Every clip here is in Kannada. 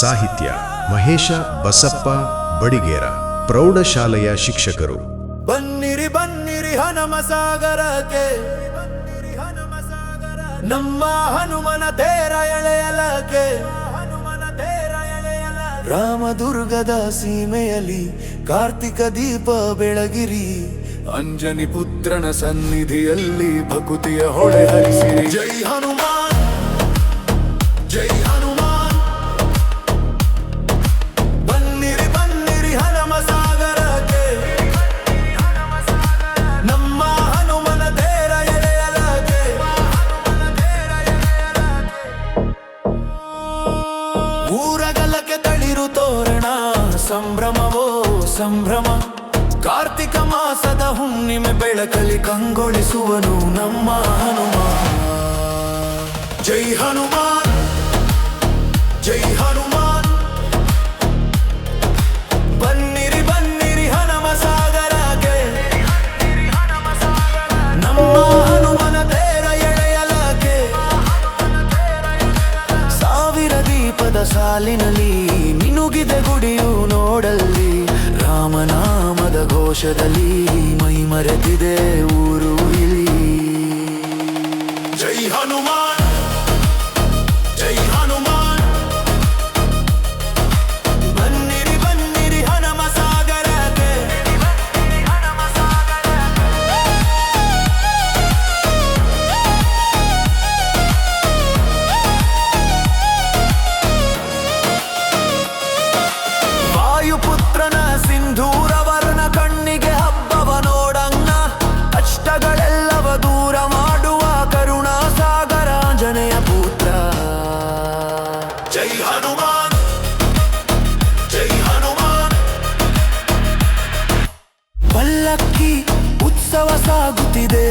ಸಾಹಿತ್ಯ ಮಹೇಶ ಬಸಪ್ಪ ಬಡಿಗೇರ, ಪ್ರೌಢಶಾಲೆಯ ಶಿಕ್ಷಕರು. ಬನ್ನಿರಿ ಬನ್ನಿರಿ ಹನುಮ ಸಾಗರಕ್ಕೆ ನಮ್ಮ ಹನುಮನ ತೇರ ಎಳೆಯಲಕ್ಕೆ. ರಾಮದುರ್ಗದ ಸೀಮೆಯಲ್ಲಿ ಕಾರ್ತಿಕ ದೀಪ ಬೆಳಗಿರಿ. ಅಂಜನಿ ಪುತ್ರನ ಸನ್ನಿಧಿಯಲ್ಲಿ ಭಕುತಿಯ ಹೊಳೆ ಹರಿಸಿರಿ. ಜೈ ಹನುಮಾನ್. ತೋರಣ ಸಂಭ್ರಮವೋ ಸಂಭ್ರಮ. ಕಾರ್ತಿಕ ಮಾಸದ ಹುಣ್ಣಿಮೆ ಬೆಳಕಲಿ ಕಂಗೊಳಿಸುವನು ನಮ್ಮ ಹನುಮ. ಜೈ ಹನುಮಾನ್ ಜೈ ದೀಪದ ಸಾಲಿನಲ್ಲಿ ಮಿನುಗಿದ ಗುಡಿಯು ನೋಡಲ್ಲಿ ರಾಮನಾಮದ ಘೋಷದಲ್ಲಿ ಮೈ ಮರೆತಿದೆ ವಾಯುಪುತ್ರನ ಸಿಂಧೂರವರ್ಣ ಕಣ್ಣಿಗೆ ಹಬ್ಬವ ನೋಡಂಗ ಅಷ್ಟಗಳೆಲ್ಲವ ದೂರ ಮಾಡುವ ಕರುಣಾ ಸಾಗರ ಜನೆಯ ಪುತ್ರ. ಜೈ ಹನುಮಾನ್ ಜೈ ಹನುಮಾನ್. ಪಲ್ಲಕ್ಕಿ ಉತ್ಸವ ಸಾಗುತ್ತಿದೆ.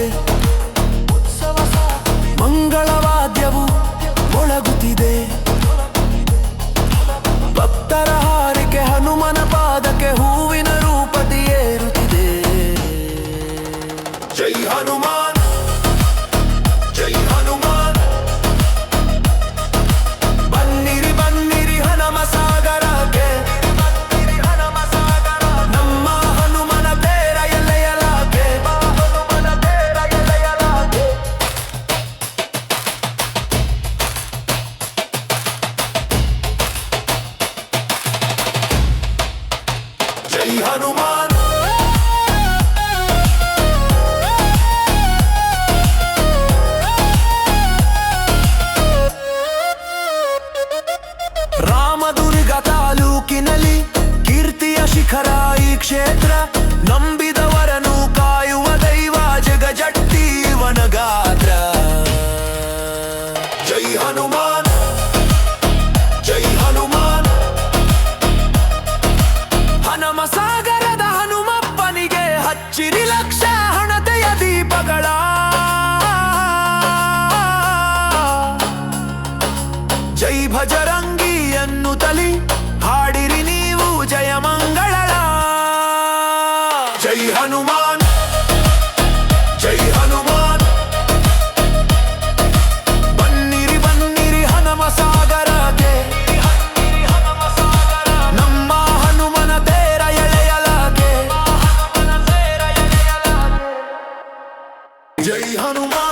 ಹನುಮಾನ್. ರಾಮದುರ್ಗ ತಾಲೂಕಿನಲ್ಲಿ ಕೀರ್ತಿಯ ಶಿಖರ ಈ ಕ್ಷೇತ್ರ. ನಂಬಿದವರನ್ನು ಕಾಯುವ ದೈವ ಜಗಜಟ್ಟಿ ವನಗಾತ್ರ. ಜೈ ಹನುಮಾನ್. ಜೈ ಭಜರಂಗಿಯನ್ನು ತಲಿ, ಹಾಡಿರಿ ನೀವು ಜಯ ಮಂಗಳ ಜೈ ಹನುಮಾನ್ ಜೈ ಹನುಮಾನ್. ಬನ್ನಿರಿ ಬನ್ನಿರಿ ಹನುಮ ಸಾಗರಗೆ ನಮ್ಮ ಹನುಮನ ತೇರ ಎಳೆಯಲಾಗೆ ಜೈ ಹನುಮಾನ್.